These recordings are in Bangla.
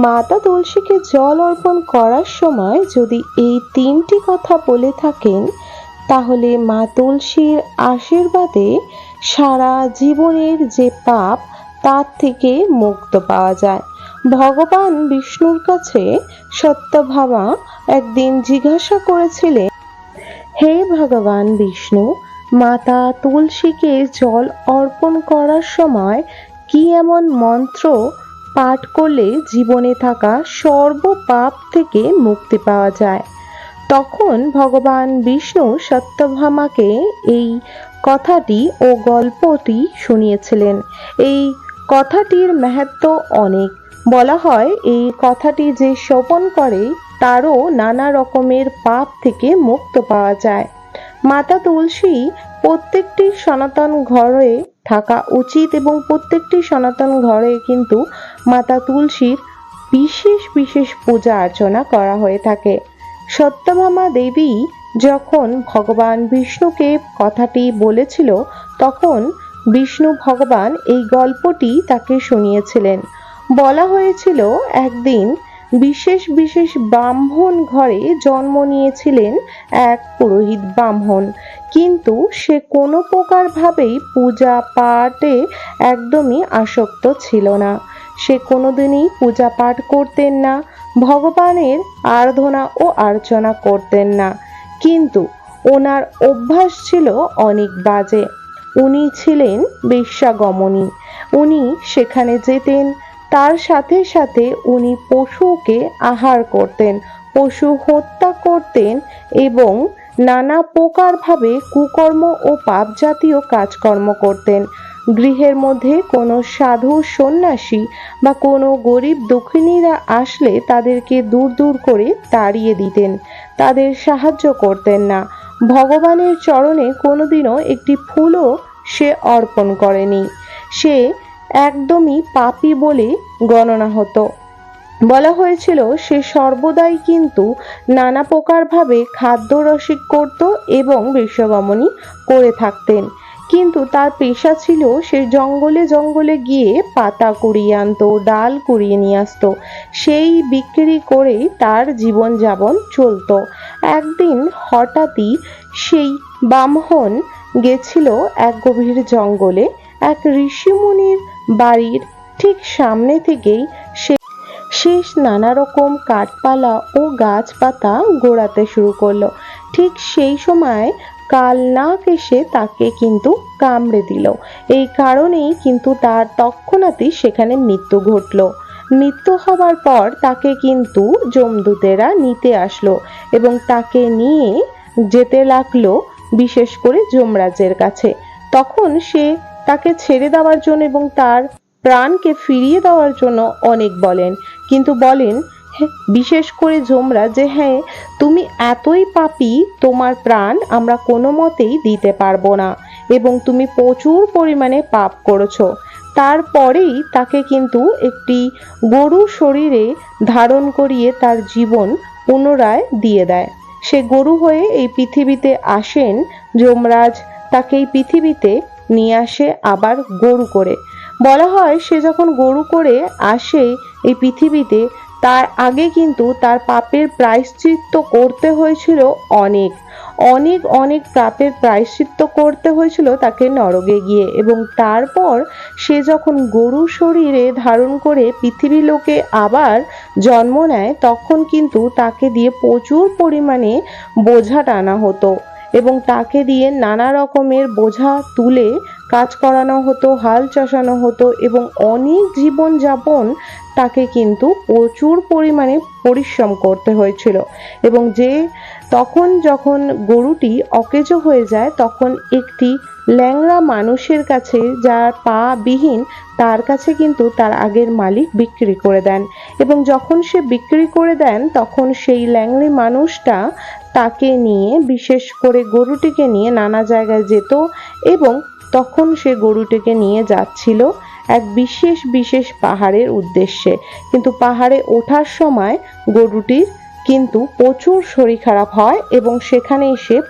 মাতা তুলসীকে জল অর্পণ করার সময় যদি এই তিনটি কথা বলে থাকেন, তাহলে মা তুলসীর আশীর্বাদে সারা জীবনের যে পাপ, তার থেকে মুক্ত পাওয়া যায়। ভগবান বিষ্ণুর কাছে সত্যভামা একদিন জিজ্ঞাসা করেছিলেন, হে ভগবান বিষ্ণু, মাতা তুলসীকে জল অর্পণ করার সময় কি এমন মন্ত্র পাঠ করলে জীবনে থাকা সর্বপাপ থেকে মুক্তি পাওয়া যায়। তখন ভগবান বিষ্ণু সত্যভামাকে এই কথাটি ও গল্পটি শুনিয়েছিলেন। এই কথাটির মাহাত্ম অনেক। বলা হয়, এই কথাটি যে শোপন করে, তারও নানা রকমের পাপ থেকে মুক্ত পাওয়া যায়। মাতা তুলসী প্রত্যেকটি সনাতন ঘরে থাকা উচিত এবং প্রত্যেকটি সনাতন ঘরে কিন্তু মাতা তুলসীর বিশেষ বিশেষ পূজা অর্চনা করা হয়ে থাকে। সত্যভামা দেবী যখন ভগবান বিষ্ণুকে কথাটি বলেছিল, তখন বিষ্ণু ভগবান এই গল্পটি তাকে শুনিয়েছিলেন। বলা হয়েছিল, একদিন বিশেষ বিশেষ ব্রাহ্মণ ঘরে জন্ম নিয়েছিলেন এক পুরোহিত ব্রাহ্মণ। কিন্তু সে কোনো প্রকারভাবেই পূজা পাঠে একদমই আসক্ত ছিল না। সে কোনোদিনই পূজা পাঠ করতেন না, ভগবানের আরাধনা ও আর্চনা করতেন না। কিন্তু ওনার অভ্যাস ছিল অনেক বাজে। উনি ছিলেন বিশ্বাগমনী উনি সেখানে যেতেন তার সাথে সাথে উনি পশুকে আহার করতেন, পশু হত্যা করতেন এবং নানা প্রকারভাবে কুকর্ম ও পাপ জাতীয় কাজকর্ম করতেন। গৃহের মধ্যে কোনো সাধু সন্ন্যাসী বা কোনো গরিব দক্ষিণীরা আসলে তাদেরকে দূর দূর করে তাড়িয়ে দিতেন। তাদের সাহায্য করতেন না। ভগবানের চরণে কোনোদিনও একটি ফুলও সে অর্পণ করেনি। সে একদমই পাপি বলে গণনা হতো। বলা হয়েছিল, সে সর্বদাই কিন্তু নানা প্রকারভাবে খাদ্য রসিক করত এবং বিশ্বগমনী করে থাকতেন। কিন্তু তার পেশা ছিল, সে জঙ্গলে জঙ্গলে গিয়ে পাতা কুড়িয়ে আনতো, ডাল কুড়িয়ে নিয়ে আসতো। সেই বিক্রি করে তার জীবনযাপন চলতো। একদিন হঠাৎই সেই ব্রাহ্মণ গেছিল এক গভীর জঙ্গলে এক ঋষিমুনির বাড়ির ঠিক সামনে থেকেই সে শেষ নানা রকম কাঠপালা ও গাছপাতা গোড়াতে শুরু করল। ঠিক সেই সময় কাল নাক এসে তাকে কিন্তু কামড়ে দিল। এই কারণেই কিন্তু তার তৎক্ষণাৎই সেখানে মৃত্যু ঘটলো। মৃত্যু হবার পর তাকে কিন্তু জমদূতেরা নিতে আসলো এবং তাকে নিয়ে যেতে লাগল বিশেষ করে যমরাজের কাছে। তখন সে তাকে ছেড়ে দেওয়ার জন্য এবং তার প্রাণকে ফিরিয়ে দেওয়ার জন্য অনেক বলেন। কিন্তু বলেন "হ্যাঁ, বিশেষ করে যমরা যে হ্যাঁ তুমি এতই পাপী তোমার প্রাণ আমরা কোনো মতেই দিতে পারব না এবং তুমি প্রচুর পরিমাণে পাপ করেছ। তারপরেই তাকে কিন্তু একটি গরু শরীরে ধারণ করিয়ে তার জীবন পুনরায় দিয়ে দেয়। সে গরু হয়ে এই পৃথিবীতে আসেন যমরাজ তাকে এই পৃথিবীতে নিয়ে আসে আবার গরু করে। বলা হয় সে যখন গরু করে আসে এই পৃথিবীতে, তার আগে কিন্তু তার পাপের প্রায়শ্চিত্ত করতে হয়েছিল অনেক। অনেক অনেক পাপের প্রায়শ্চিত্ত করতে হয়েছিল তাকে নরকে গিয়ে এবং তারপর সে যখন গরু শরীরে ধারণ করে পৃথিবী লোকে আবার জন্ম নেয়, তখন কিন্তু তাকে দিয়ে প্রচুর পরিমাণে বোঝা টানা হতো। এবং তাকে দিয়ে নানা রকমের বোঝা তুলে কাজ করানো হতো, হাল চষানো হতো এবং অনেক জীবনযাপন তাকে কিন্তু প্রচুর পরিমাণে পরিশ্রম করতে হয়েছিল। এবং যে তখন যখন গরুটি অকেজো হয়ে যায়, তখন একটি ল্যাংড়া মানুষের কাছে যার পা বিহীন, তার কাছে কিন্তু তার আগের মালিক বিক্রি করে দেন। এবং যখন সে বিক্রি করে দেন, তখন সেই ল্যাংড়ি মানুষটা তাকে নিয়ে, বিশেষ করে গরুটিকে নিয়ে নানা জায়গায় যেত এবং তখন সে গরুটিকে নিয়ে যাচ্ছিল এক বিশেষ বিশেষ পাহাড়ের উদ্দেশ্যে। কিন্তু পাহাড়ে ওঠার সময় গরুটির কিন্তু প্রচুর শরীর খারাপ হয় এবং সেখানে এসে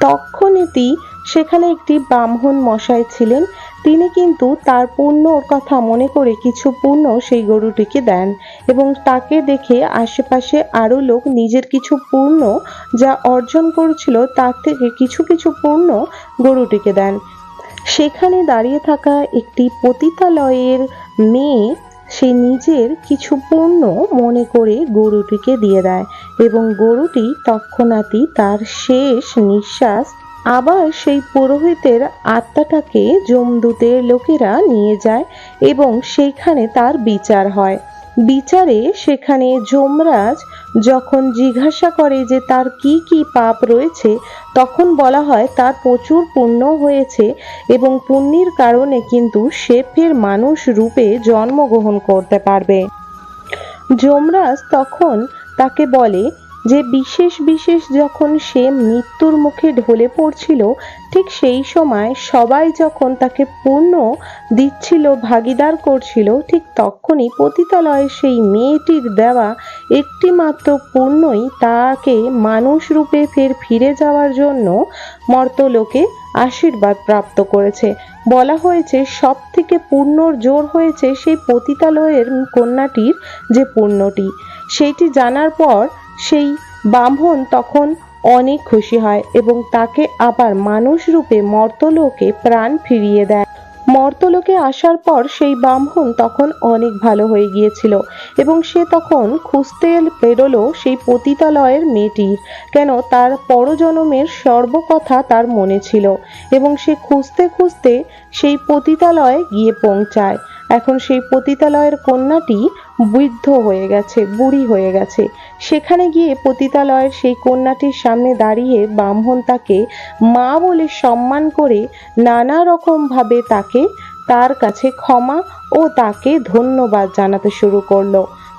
তক্ষণিতি সেখানে একটি ব্রাহ্মণ মশাই ছিলেন। তিনি কিন্তু তার পুণ্যর কথা মনে করে কিছু পুণ্য সেই গরুটিকে দেন এবং তাকে দেখে আশেপাশে আরও লোক নিজের কিছু পুণ্য যা অর্জন করেছিল, তার থেকে কিছু কিছু পুণ্য গরুটিকে দেন। সেখানে দাঁড়িয়ে থাকা একটি পতিতালয়ের মেয়ে, সে নিজের কিছু পণ্য মনে করে গরুটিকে দিয়ে দেয় এবং গরুটি তৎক্ষণাৎই তার শেষ নিঃশ্বাস আবার সেই পুরোহিতের আত্মাটাকে যমদূতের লোকেরা নিয়ে যায় এবং সেইখানে তার বিচার হয়। বিচারে সেখানে যমরাজ যখন জিজ্ঞাসা করে যে তার কি কি পাপ রয়েছে, তখন বলা হয় তার প্রচুর পুণ্য হয়েছে এবং পুণ্যের কারণে কিন্তু সে ফের মানুষ রূপে জন্মগ্রহণ করতে পারবে। যমরাজ তখন তাকে বলে যে বিশেষ বিশেষ যখন সে মৃত্যুর মুখে ঢলে পড়ছিল, ঠিক সেই সময় সবাই যখন তাকে পূর্ণ দিচ্ছিল, ভাগিদার করছিল, ঠিক তখনই পতিতালয়ে সেই মেয়েটির দেওয়া একটি মাত্র পূর্ণই তাকে মানুষ রূপে ফের ফিরে যাওয়ার জন্য মর্তলোকে আশীর্বাদ প্রাপ্ত করেছে। বলা হয়েছে সব থেকে পূর্ণর জোর হয়েছে সেই পতিতালয়ের কন্যাটির যে পূর্ণটি সেইটি জানার পর সেই ব্রাহ্মণ তখন অনেক খুশি হয় এবং তাকে আবার মানুষ রূপে মর্তলোকে প্রাণ ফিরিয়ে দেয়। মর্তলোকে আসার পর সেই ব্রাহ্মণ তখন অনেক ভালো হয়ে গিয়েছিল এবং সে তখন খুঁজতে বেরোলো সেই পতিতালয়ের মেয়েটির কেন তার পরজনমের সর্বকথা তার মনে ছিল এবং সে খুঁজতে খুঁজতে সেই পতিতালয়ে গিয়ে পৌঁছায়। এখন সেই পতিতালয়ের কন্যাটি বৃদ্ধ হয়ে গেছে, বুড়ি হয়ে গেছে। সেখানে গিয়ে পতিতালয়ের সেই কন্যাটির সামনে দাঁড়িয়ে ব্রাহ্মণ তাকে মা বলে সম্মান করে নানা রকমভাবে তাকে তার কাছে ক্ষমা ও তাকে ধন্যবাদ জানাতে শুরু করল।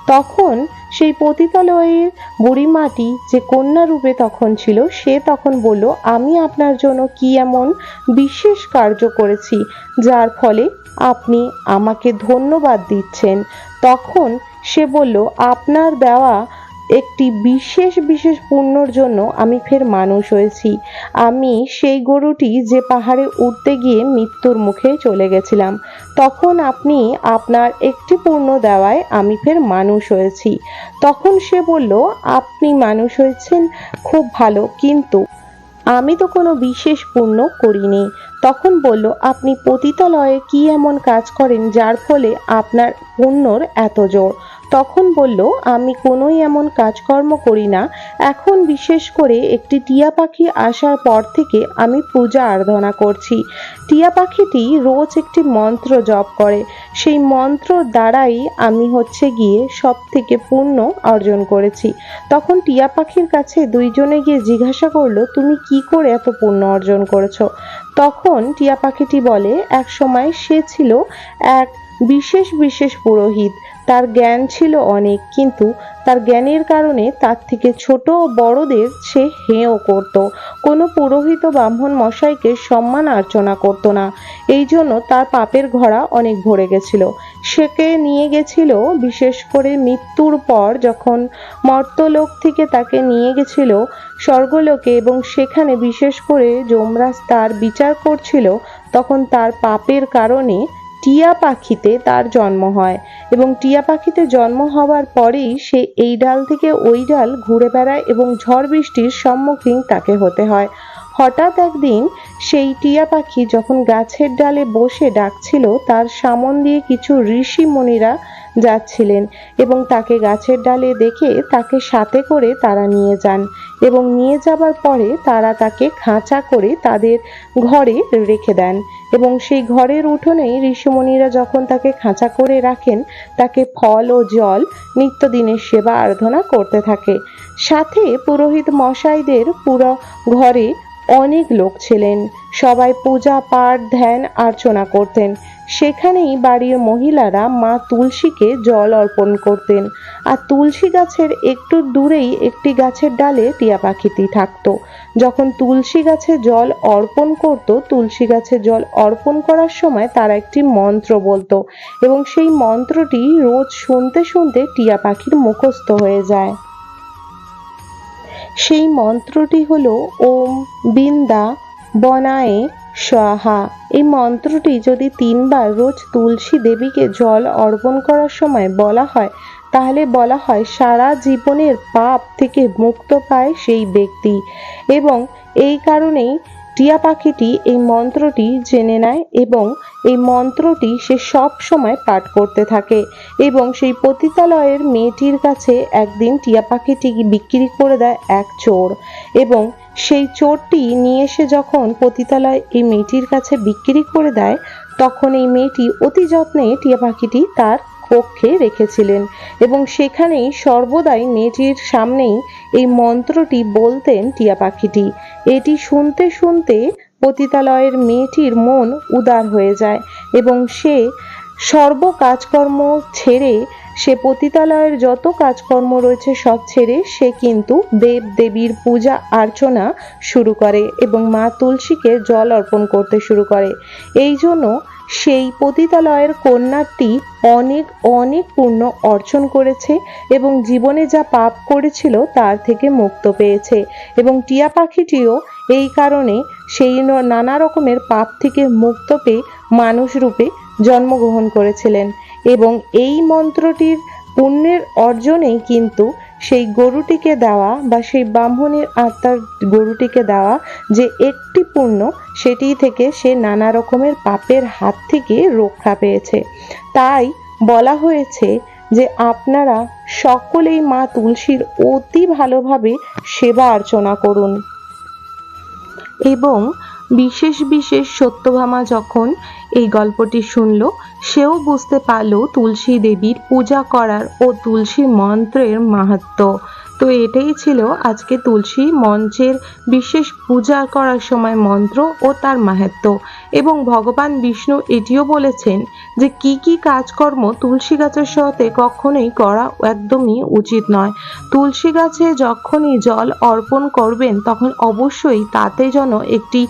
তখন সেই পতিতালয়ের বুড়িমাটি যে কন্যা রূপে তখন ছিল, সে তখন বলল, আমি আপনার জন্য কি এমন বিশেষ কার্য করেছি, যার ফলে আপনি আমাকে ধন্যবাদ দিচ্ছেন। তখন সে বলল, আপনার দেওয়া একটি বিশেষ বিশেষ পুণ্যর জন্য আমি ফের মানুষ হয়েছি। আমি সেই গরুটি যে পাহাড়ে উঠতে গিয়ে মৃত্যুর মুখে চলে গেছিলাম। তখন আপনি আপনার একটি পূর্ণ দেওয়ায় আমি ফের মানুষ হয়েছি। তখন সে বলল, আপনি মানুষ হয়েছেন, খুব ভালো। কিন্তু আমি তো কোনো বিশেষ পুণ্য করিনি। তখন বলল, আপনি পতিতালয়ে কি এমন কাজ করেন যার ফলে আপনার পুণ্যর এত জোর? তখন বলল, আমি কোনোই এমন কাজকর্ম করি না। এখন বিশেষ করে একটি টিয়া পাখি আসার পর থেকে আমি পূজা আরাধনা করছি। টিয়া পাখিটি রোজ একটি মন্ত্র জপ করে। সেই মন্ত্র দ্বারাই আমি হচ্ছে গিয়ে সব থেকে পুণ্য অর্জন করেছি। তখন টিয়া পাখির কাছে দুইজনে গিয়ে জিজ্ঞাসা করল, তুমি কি করে এত পুণ্য অর্জন করেছ? তখন টিয়া পাখিটি বলে, এক সময় সে ছিল এক বিশেষ বিশেষ পুরোহিত। তার জ্ঞান ছিল অনেক, কিন্তু তার জ্ঞানের কারণে তার থেকে ছোট ও বড়দের সে হেঁও করত। কোনো পুরোহিত ব্রাহ্মণ মশাইকে সম্মান অর্চনা করতো না। এই জন্য তার পাপের ঘোড়া অনেক ভরে গেছিল। সেকে নিয়ে গেছিল, বিশেষ করে মৃত্যুর পর যখন মর্তলোক থেকে তাকে নিয়ে গেছিল স্বর্গলোকে এবং সেখানে বিশেষ করে যমরাজ তার বিচার করছিল, তখন তার পাপের কারণে টিয়া পাখিতে তার জন্ম হয় এবং টিয়া পাখিতে জন্ম হওয়ার পরেই সে এই ডাল থেকে ওই ডাল ঘুরে বেড়ায় এবং ঝড় বৃষ্টির সম্মুখীন তাকে হতে হয়। হঠাৎ একদিন সেই টিয়া পাখি যখন গাছের ডালে বসে ডাকছিল, তার সামন দিয়ে কিছু ঋষি মুনিরা যাচ্ছিলেন এবং তাকে গাছের ডালে দেখে তাকে সাথে করে তারা নিয়ে যান এবং নিয়ে যাবার পরে তারা তাকে খাঁচা করে তাদের ঘরে রেখে দেন এবং সেই ঘরের উঠোনেই ঋষিমুনিরা যখন তাকে খাঁচা করে রাখেন, তাকে ফল ও জল, নিত্যদিনের সেবা আরাধনা করতে থাকে। সাথে পুরোহিত মশাইদের পুরো ঘরে অনেক লোক ছিলেন। সবাই পূজা, পাঠ, ধ্যান, অর্চনা করতেন। সেখানেই বাড়ির মহিলারা মা তুলসীকে জল অর্পণ করতেন। আর তুলসী গাছের একটু দূরেই একটি গাছের ডালে টিয়া পাখিটি থাকতো। যখন তুলসী গাছে জল অর্পণ করত, তুলসী গাছে জল অর্পণ করার সময় তারা একটি মন্ত্র বলতো এবং সেই মন্ত্রটি রোজ শুনতে শুনতে টিয়া পাখির মুখস্থ হয়ে যায়। সেই মন্ত্রটি হল ওম বিন্দা বনায়ে সহা এই মন্ত্রটি যদি তিনবার রোজ তুলসী দেবীকে জল অর্পণ করার সময় বলা হয়, তাহলে বলা হয় সারা জীবনের পাপ থেকে মুক্ত পায় সেই ব্যক্তি। এবং এই কারণেই টিয়া পাখিটি এই মন্ত্রটি জেনে নেয় এবং এই মন্ত্রটি সে সব সময় পাঠ করতে থাকে এবং সেই পতিতালয়ের মেয়েটির কাছে একদিন টিয়া পাখিটি বিক্রি করে দেয় এক চোর এবং সেই চোরটি নিয়ে এসে যখন পতিতালয় এই মেয়েটির কাছে বিক্রি করে দেয়, তখন এই মেয়েটি অতি যত্নে টিয়া পাখিটি তার পক্ষে রেখেছিলেন এবং সেখানেই সর্বদাই মেয়েটির সামনেই এই মন্ত্রটি বলতেন টিয়া পাখিটি। এটি শুনতে শুনতে পতিতালয়ের মেয়েটির মন উদার হয়ে যায় এবং সে সর্ব কাজকর্ম ছেড়ে সে পতিতালয়ের যত কাজকর্ম রয়েছে সব ছেড়ে সে কিন্তু দেব দেবীর পূজা অর্চনা শুরু করে এবং মা তুলসীকে জল অর্পণ করতে শুরু করে। এই জন্য সেই পতিতালয়ের কন্যাটি অনেক অনেক পুণ্য অর্জন করেছে এবং জীবনে যা পাপ করেছিল তার থেকে মুক্ত পেয়েছে এবং টিয়া পাখিটিও এই কারণে সেই নানা রকমের পাপ থেকে মুক্ত পেয়ে মানুষ রূপে জন্মগ্রহণ করেছিলেন। এবং এই মন্ত্রটির পুণ্যের অর্জনেই কিন্তু সেই গরুটিকে দেওয়া বা সেই ব্রাহ্মণের আত্মার গরুটিকে দেওয়া যে একটি পুণ্য, সেটি থেকে সে নানা রকমের পাপের হাত থেকে রক্ষা পেয়েছে। তাই বলা হয়েছে যে আপনারা সকলেই মা তুলসীর অতি ভালোভাবে সেবা অর্চনা করুন। এবং বিশেষ বিশেষ সত্যভামা যখন এই গল্পটি শুনল সেও বুঝতে পারল তুলসী দেবীর পূজা করার ও তুলসী মন্ত্রের মাহাত্ম্য। তো এটাই ছিল আজকে তুলসী মঞ্চের বিশেষ পূজা করার সময় মন্ত্র ও তার মাহাত্ম্য এবং ভগবান বিষ্ণু এটিও বলেছেন যে কি কি কাজকর্ম তুলসী গাছের সাথে কখনোই করা একদমই উচিত নয়। তুলসী গাছে যখনই জল অর্পণ করবেন, তখন অবশ্যই তাতে যেন একটি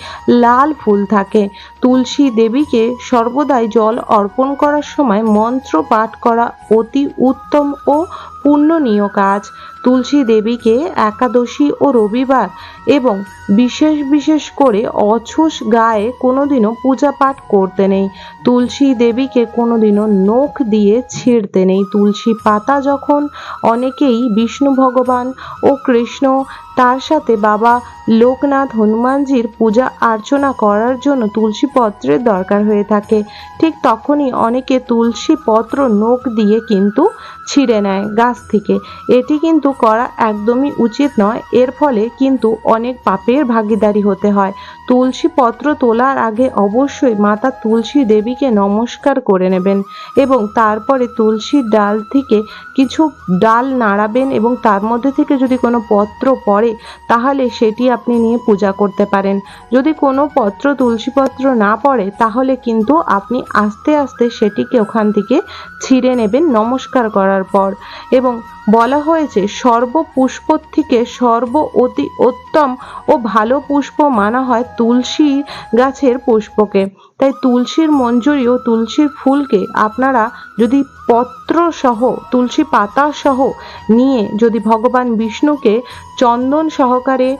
লাল ফুল থাকে। তুলসী দেবীকে সর্বদাই জল অর্পণ করার সময় মন্ত্র পাঠ করা অতি উত্তম ও পুণ্যনীয় কাজ। তুলসী দেবীকে একাদশী ও রবিবার এবং বিশেষ বিশেষ করে অছুস গায়ে কোনোদিনও পূজা পাঠ করতে নেই। তুলসী দেবীকে কোনোদিনও নখ দিয়ে ছিঁড়তে নেই। তুলসী পাতা যখন অনেকেই বিষ্ণু ভগবান ও কৃষ্ণ, তার সাথে বাবা লোকনাথ হনুমানজির পূজা অর্চনা করার জন্য তুলসী পত্রের দরকার হয়ে থাকে। ঠিক তখনই অনেকে তুলসী পত্র নখ দিয়ে কিন্তু ছিঁড়ে নেয় গাছ থেকে। এটি কিন্তু করা একদমই উচিত নয়। এর ফলে কিন্তু অনেক পাপের ভাগিদারি হতে হয়। তুলসী পত্র তোলার আগে অবশ্যই মাতা তুলসী দেবীকে নমস্কার করে নেবেন এবং তারপরে তুলসীর ডাল থেকে কিছু ডাল নাড়াবেন এবং তার মধ্যে থেকে যদি কোনো পত্র পড়ে, তাহলে সেটি আপনি নিয়ে পূজা করতে পারেন। যদি কোনো পত্র, তুলসী পত্র না পড়ে, তাহলে কিন্তু আপনি আস্তে আস্তে সেটিকে ওখান থেকে ছিঁড়ে নেবেন নমস্কার করার পর। এবং বলা হয়েছে সর্বপুষ্প থেকে সর্ব অতি উত্তম ও ভালো পুষ্প মানা হয় তুলসী গাছের পুষ্পকে। তাই তুলসীর মঞ্জুরি ও তুলসীর ফুলকে আপনারা যদি পত্র সহ তুলসী পাতা সহ নিয়ে যদি ভগবান বিষ্ণুকে চন্দন সহকারে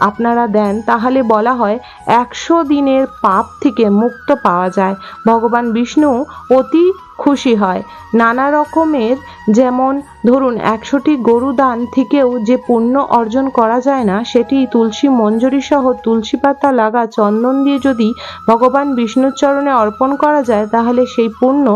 আপনারা দেন, তাহলে বলা হয় একশো দিনের পাপ থেকে মুক্ত পাওয়া যায়। ভগবান বিষ্ণু অতি খুশি হয়। নানা রকমের যেমন ধরুন, একশোটি গরু দান থেকেও যে পুণ্য অর্জন করা যায় না, সেটি তুলসী মঞ্জরি সহ তুলসী পাতা লাগা চন্দন দিয়ে যদি ভগবান বিষ্ণুর চরণে অর্পণ করা যায়, তাহলে সেই পুণ্য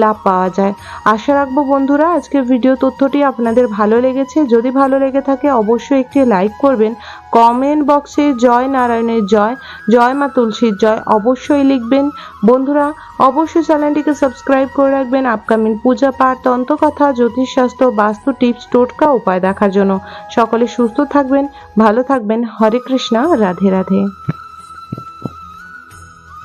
লাভ পাওয়া যায়। আশা রাখব বন্ধুরা, আজকের ভিডিও তথ্যটি আপনাদের ভালো লেগেছে। যদি ভালো লেগে থাকে, অবশ্যই একটি লাইক করবেন। কমেন্ট বক্সে জয় নারায়ণের জয় জয় মা তুলসীর জয় অবশ্যই লিখবেন। বন্ধুরা, অবশ্যই চ্যানেলটিকে সাবস্ক্রাইব করে রাখবেন। আপকামিং পূজা পাঠ, তন্ত্রকথা, জ্যোতিষশাস্ত্র বাস্তু টিপস টোটকা উপায় দেখার জন্য। সকলে সুস্থ থাকবেন, ভালো থাকবেন। হরে কৃষ্ণা, রাধে রাধে।